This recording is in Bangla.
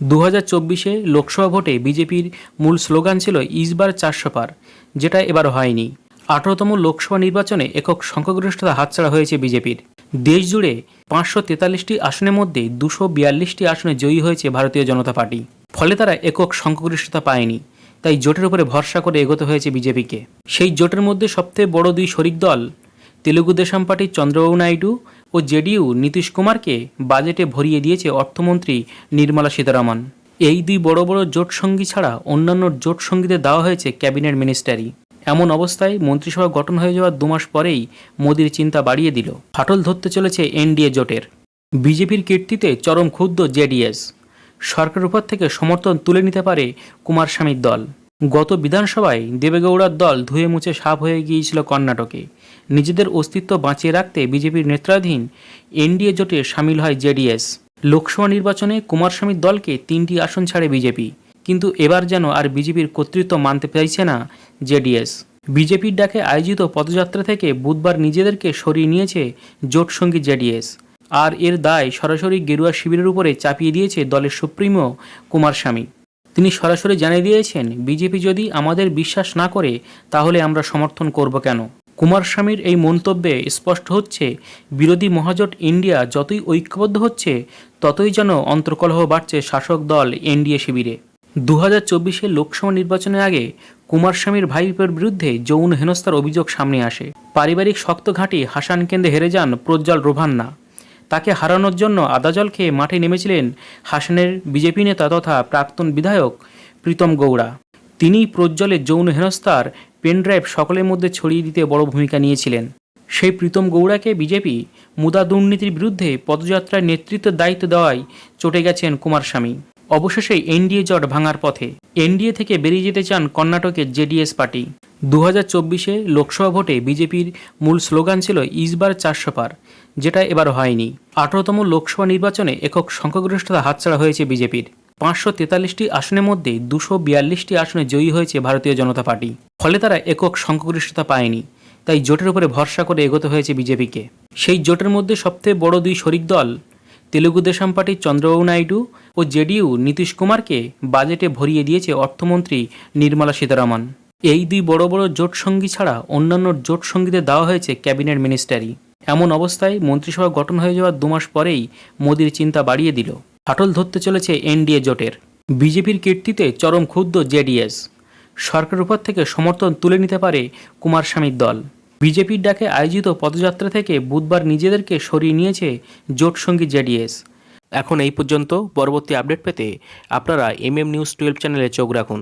দু হাজার চব্বিশে লোকসভা ভোটে বিজেপির মূল স্লোগান ছিল ইসবার চারশো পার যেটা এবার হয়নি। আঠারোতম লোকসভা নির্বাচনে একক সংখ্যাগরিষ্ঠতা হাতছাড়া হয়েছে বিজেপির। দেশ জুড়ে পাঁচশো তেতাল্লিশটি আসনের মধ্যে দুশো বিয়াল্লিশটি আসনে জয়ী হয়েছে ভারতীয় জনতা পার্টি। ফলে তারা একক সংখ্যাগরিষ্ঠতা পায়নি, তাই জোটের উপরে ভরসা করে এগোতে হয়েছে বিজেপিকে। সেই জোটের মধ্যে সবচেয়ে বড় দুই শরিক দল তেলুগু দেশম পার্টির চন্দ্রবাবু নাইডু ও জেডিইউ নীতিশ কুমারকে বাজেটে ভরিয়ে দিয়েছে অর্থমন্ত্রী নির্মলা সীতারামন। এই দুই বড় বড় জোট সঙ্গী ছাড়া অন্যান্য জোট সঙ্গীদের দেওয়া হয়েছে ক্যাবিনেট মিনিস্টারি এমন অবস্থায় মন্ত্রিসভা গঠন হয়ে যাওয়ার দুমাস পরেই মোদির চিন্তা বাড়িয়ে দিল। ফাটল ধরতে চলেছে এনডিএ জোটের। বিজেপির কীর্তিতে চরম ক্ষুব্ধ জেডিএস। সরকারের উপর থেকে সমর্থন তুলে নিতে পারে কুমারস্বামীর দল। গত বিধানসভায় দেবেগৌড়ার দল ধুয়ে মুছে সাফ হয়ে গিয়েছিল কর্ণাটকে। নিজেদের অস্তিত্ব বাঁচিয়ে রাখতে বিজেপির নেতৃত্বাধীন এনডিএ জোটে সামিল হয় জেডিএস। লোকসভা নির্বাচনে কুমারস্বামীর দলকে তিনটি আসন ছাড়ে বিজেপি। কিন্তু এবার যেন আর বিজেপির কর্তৃত্ব মানতে চাইছে না জেডিএস। বিজেপির ডাকে আয়োজিত পদযাত্রা থেকে বুধবার নিজেদেরকে সরিয়ে নিয়েছে জোটসঙ্গী জেডিএস। আর এর দায় সরাসরি গেরুয়া শিবিরের উপরে চাপিয়ে দিয়েছে দলের সুপ্রিমো কুমারস্বামী তিনি সরাসরি জানিয়ে দিয়েছেন, বিজেপি যদি আমাদের বিশ্বাস না করে, তাহলে আমরা সমর্থন করব কেন? কুমারস্বামীর এই মন্তব্যে স্পষ্ট হচ্ছে, বিরোধী মহাজোট ইন্ডিয়া যতই ঐক্যবদ্ধ হচ্ছে, ততই যেন অন্তর্কলহ বাড়ছে শাসক দল এনডিএ শিবিরে। দু হাজার লোকসভা নির্বাচনের আগে কুমারস্বামীর ভাইপের বিরুদ্ধে যৌন হেনস্থার অভিযোগ সামনে আসে। পারিবারিক শক্ত ঘাঁটি হাসান কেন্দ্রে হেরে যান প্রজ্জ্বল রোভান্না। তাকে হারানোর জন্য আদাজল খেয়ে মাঠে নেমেছিলেন হাসানের বিজেপি নেতা তথা প্রাক্তন বিধায়ক প্রীতম গৌড়া। তিনিই প্রজ্জ্বলের যৌন হেনস্থার পেনড্রাইভ সকলের মধ্যে ছড়িয়ে দিতে বড় ভূমিকা নিয়েছিলেন। সেই প্রীতম গৌড়াকে বিজেপি মুদা দুর্নীতির বিরুদ্ধে পদযাত্রায় নেতৃত্বের দায়িত্ব দেওয়ায় চটে গেছেন কুমারস্বামী অবশেষে এনডিএ জট ভাঙার পথে। এনডিএ থেকে বেরিয়ে যেতে চান কর্ণাটকের জেডিএস পার্টি। দু হাজার চব্বিশে লোকসভা ভোটে বিজেপির মূল স্লোগান ছিল, ইসবার চারশো পার যেটা এবার হয়নি। আঠারোতম লোকসভা নির্বাচনে একক সংখ্যাগরিষ্ঠতা হাতছাড়া হয়েছে বিজেপির। পাঁচশো তেতাল্লিশটি আসনের মধ্যে দুশো বিয়াল্লিশটি আসনে জয়ী হয়েছে ভারতীয় জনতা পার্টি। ফলে তারা একক সংখ্যাগরিষ্ঠতা পায়নি, তাই জোটের উপরে ভরসা করে এগোতে হয়েছে বিজেপিকে। সেই জোটের মধ্যে সবথেকে বড় দুই শরিক দল, তেলুগু দেশম পার্টির চন্দ্রবাবু নাইডু ও জেডিইউ নীতিশ কুমারকে বাজেটে ভরিয়ে দিয়েছে অর্থমন্ত্রী নির্মলা সীতারামন। এই দুই বড় বড় জোট সঙ্গী ছাড়া অন্যান্য জোট সঙ্গীদের দেওয়া হয়েছে ক্যাবিনেট মিনিস্টারি। এমন অবস্থায় মন্ত্রিসভা গঠন হয়ে যাওয়ার দুমাস পরেই মোদির চিন্তা বাড়িয়ে দিল। ফাটল ধরতে চলেছে এনডিএ জোটের। বিজেপির কীর্তিতে চরম ক্ষুব্ধ জেডিএস। সরকারের উপর থেকে সমর্থন তুলে নিতে পারে কুমারস্বামীর দল। বিজেপির ডাকে আয়োজিত পদযাত্রা থেকে বুধবার নিজেদেরকে সরিয়ে নিয়েছে জোট সঙ্গী জেডিএস। এখন এই পর্যন্ত পরবর্তী আপডেট পেতে আপনারা এম এম নিউজ টুয়েলভ চ্যানেলে চোখ রাখুন।